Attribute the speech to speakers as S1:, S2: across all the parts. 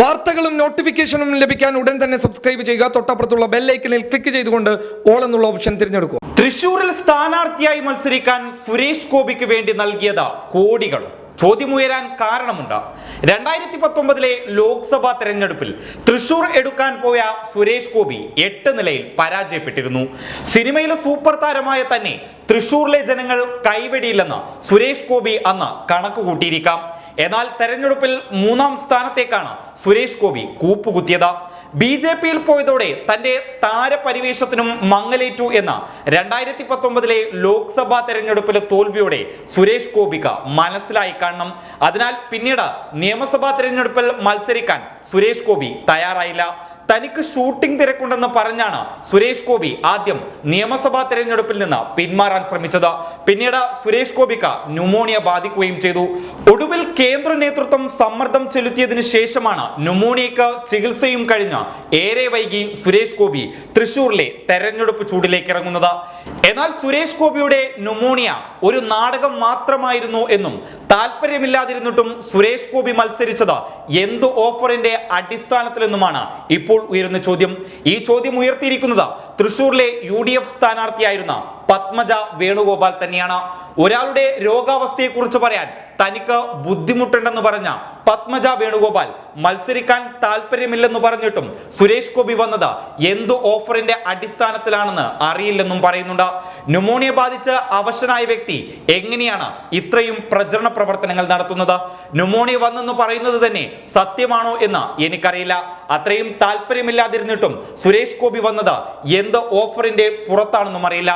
S1: വാർത്തകളും നോട്ടിഫിക്കേഷനും ലഭിക്കാൻ ഉടൻ തന്നെ സബ്സ്ക്രൈബ് ചെയ്യുക. തൊട്ടപ്പുറത്തുള്ള ബെല്ലൈക്കനിൽ ക്ലിക്ക് ചെയ്തുകൊണ്ട് ഓൾ എന്നുള്ള ഓപ്ഷൻ തിരഞ്ഞെടുക്കുക.
S2: തൃശൂരിൽ സ്ഥാനാർത്ഥിയായി മത്സരിക്കാൻ സുരേഷ് ഗോപിക്ക് വേണ്ടി നൽകിയത് കോടികൾ ചോദ്യമുയരാൻ കാരണമുണ്ട്. രണ്ടായിരത്തി പത്തൊമ്പതിലെ ലോക്സഭാ തെരഞ്ഞെടുപ്പിൽ തൃശൂർ എടുക്കാൻ പോയ സുരേഷ് ഗോപി എട്ട് നിലയിൽ പരാജയപ്പെട്ടിരുന്നു. സിനിമയിലെ സൂപ്പർ താരമായ തന്നെ തൃശൂരിലെ ജനങ്ങൾ കൈവെടിയില്ലെന്ന് സുരേഷ് ഗോപി അന്ന് കണക്ക് കൂട്ടിയിരിക്കാം എന്നാൽ തെരഞ്ഞെടുപ്പിൽ മൂന്നാം സ്ഥാനത്തേക്കാണ് സുരേഷ് ഗോപി കൂപ്പുകുത്തിയത്. ബി ജെ പിയിൽ പോയതോടെ തന്റെ താരപരിവേഷത്തിനും മങ്ങലേറ്റു എന്ന രണ്ടായിരത്തി പത്തൊമ്പതിലെ ലോക്സഭാ തെരഞ്ഞെടുപ്പിലെ തോൽവിയോടെ സുരേഷ് ഗോപിക്ക് മനസ്സിലായി കാണണം. അതിനാൽ പിന്നീട് നിയമസഭാ തെരഞ്ഞെടുപ്പിൽ മത്സരിക്കാൻ സുരേഷ് ഗോപി തയ്യാറായില്ല. തനിക്ക് ഷൂട്ടിംഗ് തിരക്കുണ്ടെന്ന് പറഞ്ഞാണ് സുരേഷ് ഗോപി ആദ്യം നിയമസഭാ തെരഞ്ഞെടുപ്പിൽ നിന്ന് പിന്മാറാൻ ശ്രമിച്ചത്. പിന്നീട് സുരേഷ് ഗോപിക്ക് ന്യൂമോണിയ ബാധിക്കുകയും ചെയ്തു. ഒടുവിൽ കേന്ദ്ര നേതൃത്വം സമ്മർദ്ദം ചെലുത്തിയതിനു ശേഷമാണ് ന്യൂമോണിയക്ക് ചികിത്സയും കഴിഞ്ഞ് ഏറെ വൈകി സുരേഷ് ഗോപി തൃശൂരിലെ തെരഞ്ഞെടുപ്പ് ചൂടിലേക്ക് ഇറങ്ങുന്നത്. എന്നാൽ സുരേഷ് ഗോപിയുടെ ന്യൂമോണിയ ഒരു നാടകം മാത്രമായിരുന്നു എന്നും താല്പര്യമില്ലാതിരുന്നിട്ടും സുരേഷ് ഗോപി മത്സരിച്ചത് എന്ത് ഓഫറിന്റെ അടിസ്ഥാനത്തിലെന്നുമാണ് ഇപ്പോൾ ഉയരുന്ന ചോദ്യം. ഈ ചോദ്യം ഉയർത്തിയിരിക്കുന്നത് തൃശൂരിലെ യു ഡി എഫ് സ്ഥാനാർത്ഥിയായിരുന്ന പത്മജ വേണുഗോപാൽ തന്നെയാണ്. ഒരാളുടെ രോഗാവസ്ഥയെക്കുറിച്ച് പറയാൻ തനിക്ക് ബുദ്ധിമുട്ടുണ്ടെന്ന് പറഞ്ഞ പത്മജ വേണുഗോപാൽ മത്സരിക്കാൻ താല്പര്യമില്ലെന്ന് പറഞ്ഞിട്ടും സുരേഷ് ഗോപി വന്നത് എന്ത് ഓഫറിന്റെ അടിസ്ഥാനത്തിലാണെന്ന് അറിയില്ലെന്നും പറയുന്നുണ്ട്. ന്യൂമോണിയ ബാധിച്ച് അവശനായ വ്യക്തി എങ്ങനെയാണ് ഇത്രയും പ്രചരണ പ്രവർത്തനങ്ങൾ നടത്തുന്നത്? ന്യൂമോണിയ വന്നെന്ന് പറയുന്നത് തന്നെ സത്യമാണോ എന്ന് എനിക്കറിയില്ല. അത്രയും താല്പര്യമില്ലാതിരുന്നിട്ടും സുരേഷ് ഗോപി വന്നത് എന്ത് ഓഫറിന്റെ പുറത്താണെന്നും അറിയില്ല.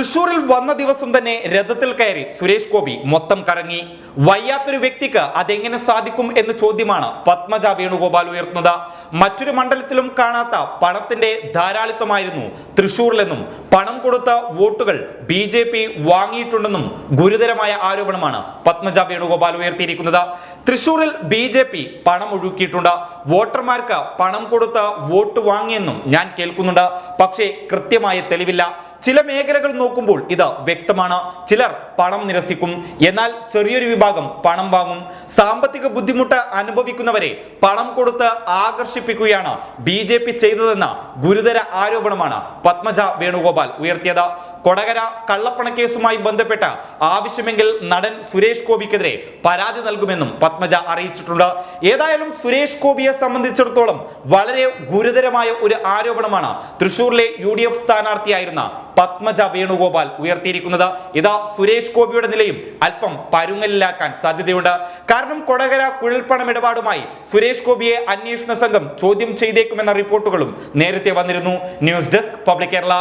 S2: തൃശൂരിൽ വന്ന ദിവസം തന്നെ രഥത്തിൽ കയറി സുരേഷ് ഗോപി മൊത്തം കറങ്ങി. വയ്യാത്തൊരു വ്യക്തിക്ക് അതെങ്ങനെ സാധിക്കും എന്ന ചോദ്യമാണ് പത്മജ വേണുഗോപാൽ ഉയർത്തുന്നത്. മറ്റൊരു മണ്ഡലത്തിലും കാണാത്ത പണത്തിന്റെ ധാരാളിത്തമായിരുന്നു തൃശൂരിലെന്നും പണം കൊടുത്ത വോട്ടുകൾ ബി ജെ പി വാങ്ങിയിട്ടുണ്ടെന്നും ഗുരുതരമായ ആരോപണമാണ് പത്മജ വേണുഗോപാൽ ഉയർത്തിയിരിക്കുന്നത്. തൃശൂരിൽ ബി ജെ പി പണം ഒഴുക്കിയിട്ടുണ്ട്. വോട്ടർമാർക്ക് പണം കൊടുത്ത വോട്ട് വാങ്ങിയെന്നും ഞാൻ കേൾക്കുന്നുണ്ട്. പക്ഷേ കൃത്യമായ തെളിവില്ല. ചില മേഖലകൾ നോക്കുമ്പോൾ ഇത് വ്യക്തമാണ്. ചിലർ പണം നിരസിക്കും. എന്നാൽ ചെറിയൊരു വിഭാഗം പണം വാങ്ങും. സാമ്പത്തിക ബുദ്ധിമുട്ട് അനുഭവിക്കുന്നവരെ പണം കൊടുത്ത് ആകർഷിപ്പിക്കുകയാണ് ബി ജെ പി ചെയ്തതെന്ന ഗുരുതര ആരോപണമാണ് പത്മജ വേണുഗോപാൽ ഉയർത്തിയത്. കൊടകര കള്ളപ്പണക്കേസുമായി ബന്ധപ്പെട്ട ആവശ്യമെങ്കിൽ നടൻ സുരേഷ് ഗോപിക്കെതിരെ പരാതി നൽകുമെന്നും പത്മജ അറിയിച്ചിട്ടുണ്ട്. ഏതായാലും സുരേഷ് ഗോപിയെ സംബന്ധിച്ചിടത്തോളം വളരെ ഗുരുതരമായ ഒരു ആരോപണമാണ് തൃശൂരിലെ യു ഡി എഫ് സ്ഥാനാർത്ഥിയായിരുന്ന പത്മജ വേണുഗോപാൽ ഉയർത്തിയിരിക്കുന്നത്. ഇതാ ഗോപിയുടെ നിലയും അല്പം പരുങ്ങലിലാക്കാൻ സാധ്യതയുണ്ട്. കാരണം കൊടകര കുഴൽപ്പണം ഇടപാടുമായി സുരേഷ് ഗോപിയെ അന്വേഷണ സംഘം ചോദ്യം ചെയ്തേക്കുമെന്ന റിപ്പോർട്ടുകളും നേരത്തെ വന്നിരുന്നു. News desk public Kerala.